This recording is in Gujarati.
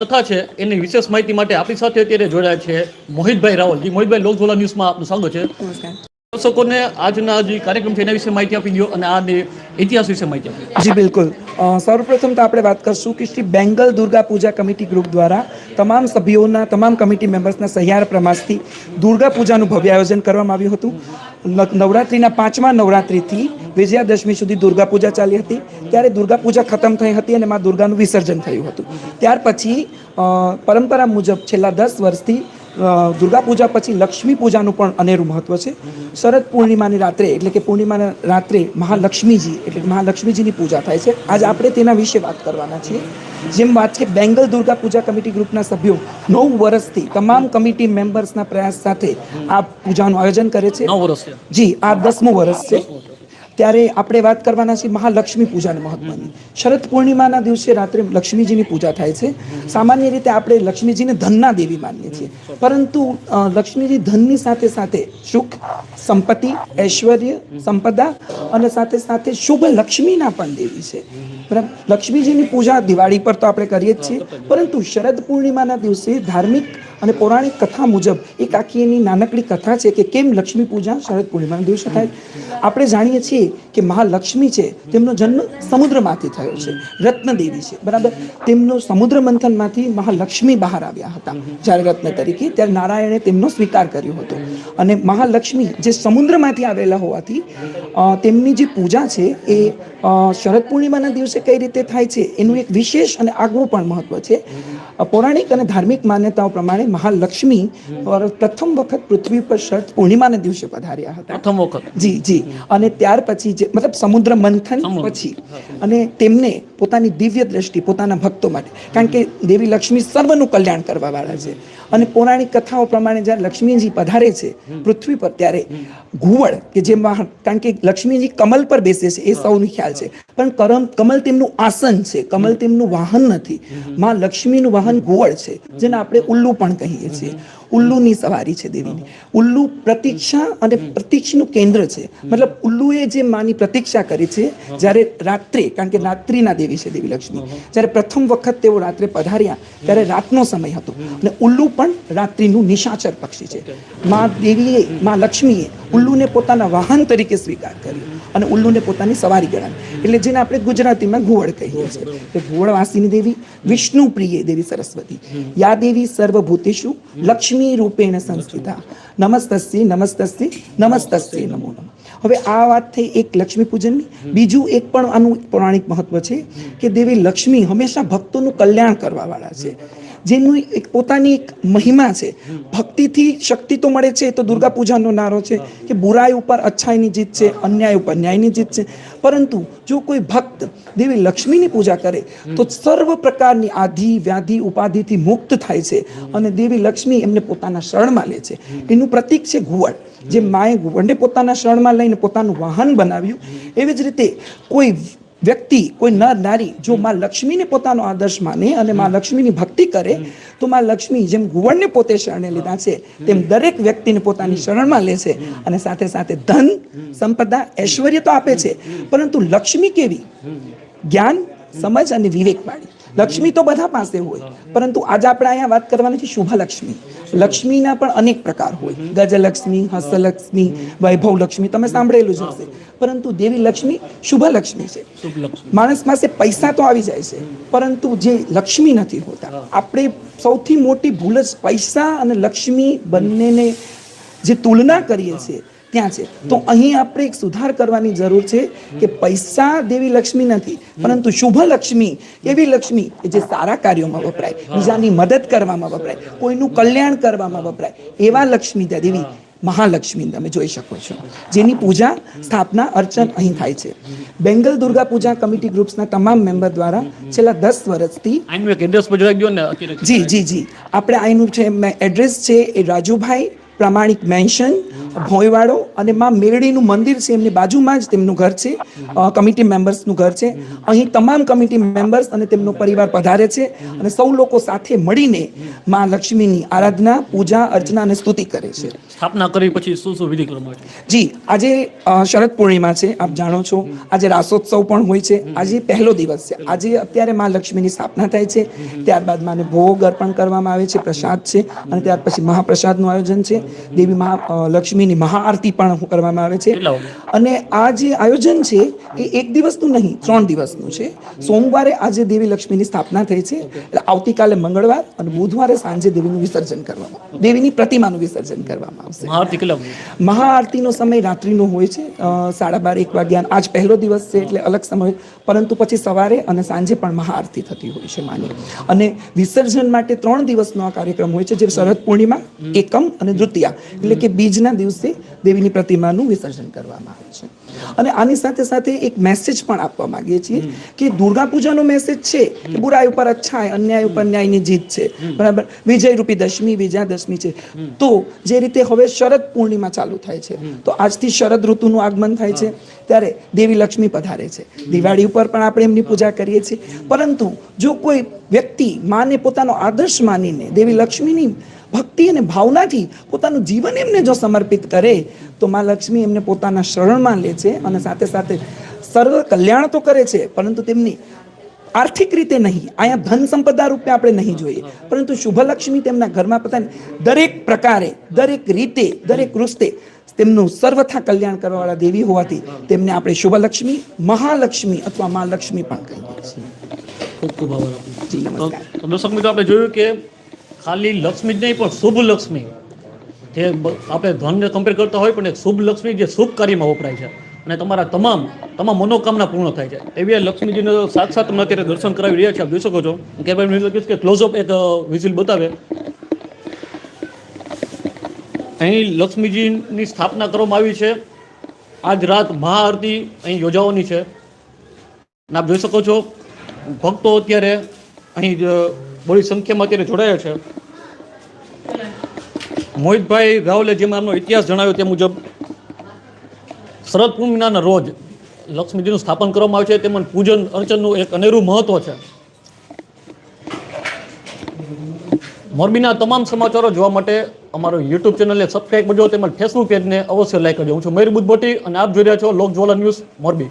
કથા છે એની વિશેષ માહિતી માટે આપણી સાથે અત્યારે જોડાયા છે મોહિતભાઈ રાવલ. જી મોહિતભાઈ લોકઝોલા ન્યૂઝમાં આપનું સ્વાગત છે. દર્શકોને આજના જે કાર્યક્રમ છે એના વિશે માહિતી આપી દો અને આ ઇતિહાસ વિશે માહિતી આપી જી બિલકુલ. સર્વપ્રથમ તો આપણે વાત કરશું કે શ્રી બેંગલ દુર્ગા પૂજા કમિટી ગ્રુપ દ્વારા તમામ સભ્યોના તમામ કમિટી મેમ્બર્સના સહિયાર પ્રમાસથી દુર્ગા પૂજાનું ભવ્ય આયોજન કરવામાં આવ્યું હતું. નવરાત્રિના પાંચમા નવરાત્રિથી વિજયાદશમી સુધી દુર્ગા પૂજા ચાલી હતી. ત્યારે દુર્ગા પૂજા ખતમ થઈ હતી અને મા દુર્ગાનું વિસર્જન થયું હતું. ત્યાર પછી પરંપરા મુજબ છેલ્લા દસ વર્ષથી દુર્ગા પૂજા પછી લક્ષ્મી પૂજાનું પણ અનેરું મહત્વ છે. શરદ પૂર્ણિમાની રાત્રે એટલે કે પૂર્ણિમાના રાત્રે મહાલક્ષ્મીજી એટલે મહાલક્ષ્મીજીની પૂજા થાય છે. આજ આપણે તેના વિશે વાત કરવાના છીએ. જેમ વાત છે બેંગલ દુર્ગા પૂજા કમિટી ગ્રુપના સભ્યો નવ વર્ષથી તમામ કમિટી મેમ્બર્સના પ્રયાસ સાથે આ પૂજાનું આયોજન કરે છે. જી આ દસમું વર્ષ છે. ત્યારે આપણે વાત કરવાના છીએ મહાલક્ષ્મી પૂજાને મહત્વની. શરદ પૂર્ણિમાના દિવસે રાત્રે લક્ષ્મીજીની પૂજા થાય છે. સામાન્ય રીતે આપણે લક્ષ્મીજીને ધનના દેવી માનીએ છીએ. પરંતુ લક્ષ્મીજી ધનની સાથે સાથે સુખ, સંપત્તિ, ઐશ્વર્ય, સંપદા અને સાથે સાથે શુભ લક્ષ્મીના પણ દેવી છે. બરાબર લક્ષ્મીજીની પૂજા દિવાળી પર તો આપણે કરીએ જ છીએ. પરંતુ શરદ પૂર્ણિમાના દિવસે ધાર્મિક અને પૌરાણિક કથા મુજબ એક આખી એની નાનકડી કથા છે કે કેમ લક્ષ્મી પૂજા શરદ પૂર્ણિમાના દિવસે થાય. આપણે જાણીએ છીએ કે મહાલક્ષ્મી છે, તેમનો જન્મ સમુદ્રમાંથી થયો છે, રત્નદેવી છે. બરાબર? તેમનો સમુદ્ર મંથનમાંથી મહાલક્ષ્મી બહાર આવ્યા હતા. જ્યારે રત્ન તરીકે ત્યારે નારાયણે તેમનો સ્વીકાર કર્યો હતો. અને મહાલક્ષ્મી જે સમુદ્રમાંથી આવેલા હોવાથી તેમની જે પૂજા છે એ શરદ પૂર્ણિમાના દિવસે કઈ રીતે થાય છે, એનું એક વિશેષ અને આગવું પણ મહત્વ છે. પૌરાણિક અને ધાર્મિક માન્યતાઓ પ્રમાણે મહાલક્ષ્મી પર પ્રથમ વખત પૃથ્વી પર શરદ પૂર્ણિમાના દિવસે પધાર્યા હતા. પ્રથમ વખત? જી જી. અને ત્યાર પછી જે મતલબ સમુદ્ર મંથન પછી અને તેમને પોતાની દિવ્ય દ્રષ્ટિ પોતાના ભક્તો માટે. કારણ કે દેવી લક્ષ્મી સર્વનું કલ્યાણ કરવા વાળા છે. અને પૌરાણિક કથાઓ પ્રમાણે જ્યારે લક્ષ્મીજી પધારે છે પૃથ્વી પર ત્યારે ઘુવડ કે જેમાં કારણ કે લક્ષ્મીજી કમલ પર બેસે છે એ સૌને ખ્યાલ છે. પણ કરમ કમલ તેમનું આસન છે કમલ તેમનું વાહન નથી. માં લક્ષ્મીનું વાહન ઘુવડ છે જેને આપણે ઉલ્લુ પણ કહીએ છીએ. ઉલ્લુની સવારી છે દેવીની. ઉલ્લુ પ્રતીક્ષા અને પ્રતીક્ષનું કેન્દ્ર છે. મતલબ ઉલ્લુએ જે માની પ્રતીક્ષા કરી છે જ્યારે રાત્રે કારણ કે રાત્રિના દેવી છે દેવી લક્ષ્મી જ્યારે પ્રથમ વખત તેઓ રાત્રે પધાર્યા ત્યારે રાતનો સમય હતો. અને ઉલ્લુ પણ રાત્રિનું નિશાચર પક્ષી છે. મા દેવીએ મા લક્ષ્મીએ ઉલ્લુને પોતાના વાહન તરીકે સ્વીકાર કર્યો અને ઉલ્લુને પોતાની સવારી ગણાવી. એટલે જેને આપણે ગુજરાતીમાં ઘુવડ કહીએ છીએ. કે ઘુવડવાસીની દેવી વિષ્ણુ પ્રિય દેવી સરસ્વતી. યા દેવી સર્વભૂતેશુ લક્ષ્મી રૂપેણ સંસ્થિતા નમસ્તસ્ય નમસ્તસ્ય નમસ્તસ્ય નમો નમઃ હવે આ વાત થઈ એક લક્ષ્મી પૂજનની બીજું એક પણ આનું પૌરાણિક મહત્વ છે કે દેવી લક્ષ્મી હંમેશા ભક્તોનું કલ્યાણ કરવા વાળા છે. જેનું એક પોતાની એક મહિમા છે. ભક્તિથી શક્તિ તો મળે છે, એ તો દુર્ગા પૂજાનો નારો છે કે બુરાઈ ઉપર અચ્છાઈની જીત છે, અન્યાય ઉપર ન્યાયની જીત છે. પરંતુ જો કોઈ ભક્ત દેવી લક્ષ્મીની પૂજા કરે, તો સર્વ પ્રકારની આધિ, વ્યાધિ, ઉપાધિથી મુક્ત થાય છે અને દેવી લક્ષ્મી એમને પોતાના શરણમાં લે છે. એનું પ્રતીક છે ઘુવડ. જે માએ ઘુવડને પોતાના શરણમાં લઈને પોતાનું વાહન બનાવ્યું. એવી જ રીતે કોઈ વ્યક્તિ કોઈ નર નારી જો માં લક્ષ્મીને પોતાનો આદર્શ માને અને માં લક્ષ્મીની ભક્તિ કરે તો માં લક્ષ્મી જેમ ગુવણને પોતે શરણે લીધા છે તેમ દરેક વ્યક્તિને પોતાની શરણમાં લેશે અને સાથે સાથે ધન સંપદા ઐશ્વર્ય તો આપે છે. પરંતુ લક્ષ્મી કેવી? જ્ઞાન સમજ અને વિવેક વાળી. લક્ષ્મી તો બધા પાસે હોય. પરંતુ આજે આપણે અહીંયા વાત કરવાની છે શુભ લક્ષ્મી લક્ષ્મીના પણ અનેક પ્રકાર હોય. ગજલક્ષ્મી હસ્તલક્ષ્મી વૈભવ લક્ષ્મી તમે સાંભળેલું જ હશે. પરંતુ દેવી લક્ષ્મી શુભ લક્ષ્મી છે માણસ પાસે પૈસા તો આવી જાય છે. પરંતુ જે લક્ષ્મી નથી હોતા આપણે સૌથી મોટી ભૂલ જ પૈસા અને લક્ષ્મી બંનેને જે તુલના કરીએ છીએ ત્યાં છે. તો અહીં આપણે એક સુધાર કરવાની જરૂર છે કે પૈસા દેવી લક્ષ્મી નથી પરંતુ શુભ લક્ષ્મી એવી લક્ષ્મી કે જે સારા કાર્યોમાં વપરાય બીજાની મદદ કરવામાં વપરાય કોઈનું કલ્યાણ કરવામાં વપરાય એવા લક્ષ્મી દેવી મહાલક્ષ્મી તમે જોઈ શકો છો. જેની પૂજા સ્થાપના અર્ચન અહીં થાય છે. બેંગલ દુર્ગા પૂજા કમિટી ગ્રુપ્સના તમામ મેમ્બર દ્વારા છેલ્લા દસ વર્ષથી આનું જી જી જી. આપણે અહીંનું છે એડ્રેસ છે એ રાજુભાઈ પ્રામાણિક મેન્શન ભોયવાડો અને માં મેરડીનું મંદિર છે એમની બાજુમાં જ તેમનું ઘર છે કમિટી મેમ્બર્સનું ઘર છે. અહીં તમામ કમિટી મેમ્બર્સ અને તેમનો પરિવાર પધારે છે અને સૌ લોકો સાથે મળીને માં લક્ષ્મીની આરાધના પૂજા અર્ચના અને સ્તુતિ કરે છે. સ્થાપના કરી પછી શું શું વિધિ જી આજે શરદ પૂર્ણિમા છે આપ જાણો છો. આજે રાસોત્સવ પણ હોય છે. આજે પહેલો દિવસ છે. આજે અત્યારે માં લક્ષ્મીની સ્થાપના થાય છે. ત્યારબાદ માને ભોગ અર્પણ કરવામાં આવે છે પ્રસાદ છે અને ત્યાર પછી મહાપ્રસાદનું આયોજન છે. દેવી મહા લક્ષ્મીની મહાઆરતી પણ કરવામાં આવે છે. અને આ જે આયોજન છે એ એક દિવસનું નહીં ત્રણ દિવસનું છે. સોમવારે આજે દેવી લક્ષ્મીની સ્થાપના થઈ છે. એટલે આવતીકાલે મંગળવાર અને બુધવારે સાંજે દેવીનું વિસર્જન કરવામાં દેવીની પ્રતિમાનું વિસર્જન કરવામાં આવશે. મહાઆરતીનો સમય રાત્રિનો હોય છે. સાડા બાર એક વાગ્યા. આજ પહેલો દિવસ છે એટલે અલગ સમય. પરંતુ પછી સવારે અને સાંજે પણ મહાઆરતી થતી હોય છે માની અને વિસર્જન માટે ત્રણ દિવસનો આ કાર્યક્રમ હોય છે જે શરદ પૂર્ણિમા એકમ અને દ્વિતીયા. એટલે કે બીજના દિવસે દેવીની પ્રતિમાનું વિસર્જન કરવામાં આવે છે. અને આની સાથે સાથે એક મેસેજ પણ આપવા માંગીએ છીએ કે દુર્ગા પૂજાનો મેસેજ છે કે બુરાઈ ઉપર અચ્છાય અન્યાય ઉપર ન્યાયની જીત છે. બરાબર? વિજય રૂપી દશમી વિજયાદશમી છે. તો જે રીતે હવે શરદ પૂર્ણિમા ચાલુ થાય છે તો આજથી શરદ ઋતુનું આગમન થાય છે ત્યારે દેવી લક્ષ્મી પધારે છે. દિવાળી ઉપર પણ આપણે એમની પૂજા કરીએ છીએ. પરંતુ જો કોઈ વ્યક્તિ માને પોતાનો આદર્શ માનીને દેવી લક્ષ્મીની ભક્તિ અને ભાવનાથી પોતાનું જીવન એમને જો સમર્પિત કરે તો મા લક્ષ્મી એમને પોતાના શરણમાં લે છે અને સાથે સાથે સર્વ કલ્યાણ તો કરે છે પરંતુ તેમની આર્થિક રીતે નહીં. અહીંયા ધન સંપદા રૂપે આપણે નહીં જોઈએ. પરંતુ શુભલક્ષ્મી તેમના ઘરમાં પોતાની દરેક પ્રકારે દરેક રીતે દરેક રૂસ્તે તેમનું સર્વથા કલ્યાણ કરવાવાળા દેવી હોવાથી તેમને આપણે શુભલક્ષ્મી મહાલક્ષ્મી અથવા મા લક્ષ્મી પણ કહીએ છીએ. દર્શક મિત્રો આપણે જોયું કે ખાલી લક્ષ્મી જ નહીં, પણ શુભ લક્ષ્મી. જે આપણે ધનને કમ્પેર કરતા હોય પણ એક શુભ લક્ષ્મી જે શુભ કાર્યમાં વપરાય છે. અને તમારા તમામ તમામ મનોકામના પૂર્ણ થાય છે. એવી લક્ષ્મીજીનો સાથ સાથ તમે અત્યારે દર્શન કરાવી રહ્યા છે આપ જોઈ શકો છો. કે ભાઈ, મેં કે ક્લોઝઅપ એક વિઝિલ બતાવે. અહીં લક્ષ્મીજીની સ્થાપના કરવામાં આવી છે. આજ રાત મહાઆરતી અહીં યોજાવાની છે. અને આપ જોઈ શકો છો, ભક્તો અત્યારે અહીં જ સંખ્યામાં અત્યારે જોડાયા છે. મોહિતભાઈ રાવલે જેમ આમનો ઇતિહાસ જણાવ્યો તે મુજબ શરદ પૂર્ણિમાના રોજ લક્ષ્મીજીનું સ્થાપન કરવામાં આવે છે. તેમજ પૂજન અર્ચનનું એક અનેરું મહત્વ છે. મોરબીના તમામ સમાચારો જોવા માટે અમારો યુટ્યુબ ચેનલને સબસ્ક્રાઈબ કરજો તેમજ ફેસબુક પેજને અવશ્ય લાઈક કરજો. હું છું મયુર બુદ્ધભટ્ટી અને આપ જોઈ રહ્યા છો લોક જ્વાલા ન્યૂઝ મોરબી.